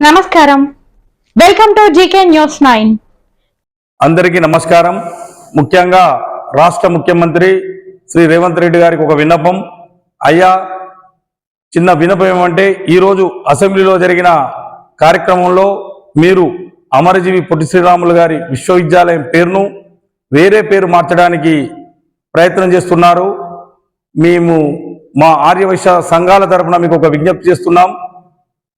నమస్కారం. Welcome to GK news nine అందరికీ నమస్కారం. ముఖ్యంగా రాష్ట్ర ముఖ్యమంత్రి శ్రీ రేవంత్ రెడ్డి గారికి ఒక విన్నపం. అయ్యా చిన్న విన్నపం ఏమంటే ఈరోజు అసెంబ్లీలో జరిగిన కార్యక్రమంలో మీరు అమరజీవి పొట్టి శ్రీరాములు గారి విశ్వవిద్యాలయం పేరును వేరే పేరు మార్చడానికి ప్రయత్నం చేస్తున్నారు. మేము మా ఆర్యవైశ్య సంఘాల తరపున మీకు ఒక విజ్ఞప్తి చేస్తున్నాం.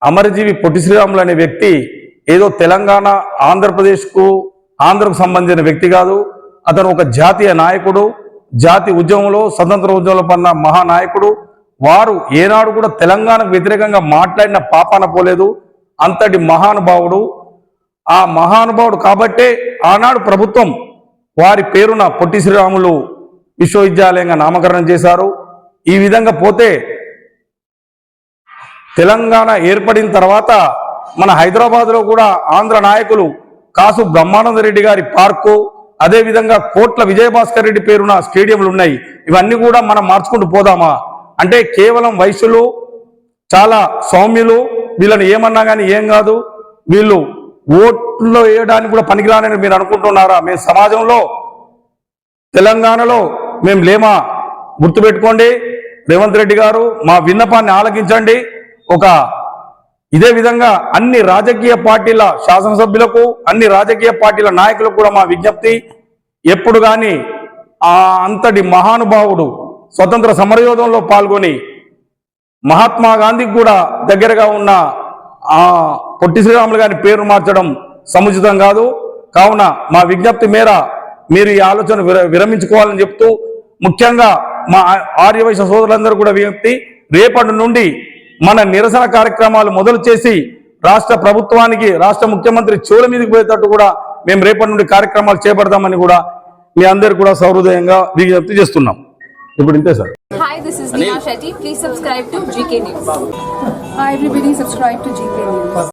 అమరజీవి పొట్టి శ్రీరాములు అనే వ్యక్తి ఏదో తెలంగాణ ఆంధ్రప్రదేశ్కు ఆంధ్రకు సంబంధించిన వ్యక్తి కాదు. అతను ఒక జాతీయ నాయకుడు జాతి ఉద్యమంలో స్వతంత్ర ఉద్యమంలో పన్న మహానాయకుడు. వారు ఏనాడు కూడా తెలంగాణకు వ్యతిరేకంగా మాట్లాడిన పాపాన పోలేదు. అంతటి మహానుభావుడు. ఆ మహానుభావుడు కాబట్టే ఆనాడు ప్రభుత్వం వారి పేరున పొట్టి శ్రీరాములు విశ్వవిద్యాలయంగా నామకరణం చేశారు. ఈ విధంగా పోతే తెలంగాణ ఏర్పడిన తర్వాత మన హైదరాబాద్లో కూడా ఆంధ్ర నాయకులు కాసు బ్రహ్మానంద రెడ్డి గారి పార్కు అదేవిధంగా కోట్ల విజయభాస్కర్ రెడ్డి పేరున స్టేడియంలు ఉన్నాయి. ఇవన్నీ కూడా మనం మార్చుకుంటూ పోదామా? అంటే కేవలం వయసులు చాలా సౌమ్యులు వీళ్ళని ఏమన్నా కానీ ఏం కాదు వీళ్ళు ఓట్లో వేయడానికి కూడా పనికిరానని మీరు అనుకుంటున్నారా? మేము సమాజంలో తెలంగాణలో మేము లేమా? గుర్తుపెట్టుకోండి. రేవంత్ రెడ్డి గారు మా విన్నపాన్ని ఆలకించండి. ఒక ఇదే విధంగా అన్ని రాజకీయ పార్టీల శాసనసభ్యులకు అన్ని రాజకీయ పార్టీల నాయకులకు కూడా మా విజ్ఞప్తి ఎప్పుడు కానీ ఆ అంతటి మహానుభావుడు స్వతంత్ర సమరయోధంలో పాల్గొని మహాత్మా గాంధీకి కూడా దగ్గరగా ఉన్న ఆ పొట్టి శ్రీరాములు గారి పేరు మార్చడం సముచితం కాదు. కావున మా విజ్ఞప్తి మేర మీరు ఈ ఆలోచన విర- విరమించుకోవాలని చెప్తూ ముఖ్యంగా మా ఆర్యవైశ్య సోదరులందరూ కూడా విజ్ఞప్తి రేపటి నుండి మన నిరసన కార్యక్రమాలు మొదలు చేసి రాష్ట్ర ప్రభుత్వానికి రాష్ట్ర ముఖ్యమంత్రి చెవుల మీదకి పోయేటట్టు కూడా మేము రేపటి నుండి కార్యక్రమాలు చేపడతామని కూడా మీ అందరు కూడా సౌహృదయంగా విజ్ఞప్తి చేస్తున్నాం ఇప్పుడు ఇంతే sir Hi, this is Neha Shetty. Please subscribe to GK News. Hi everybody, subscribe to GK News.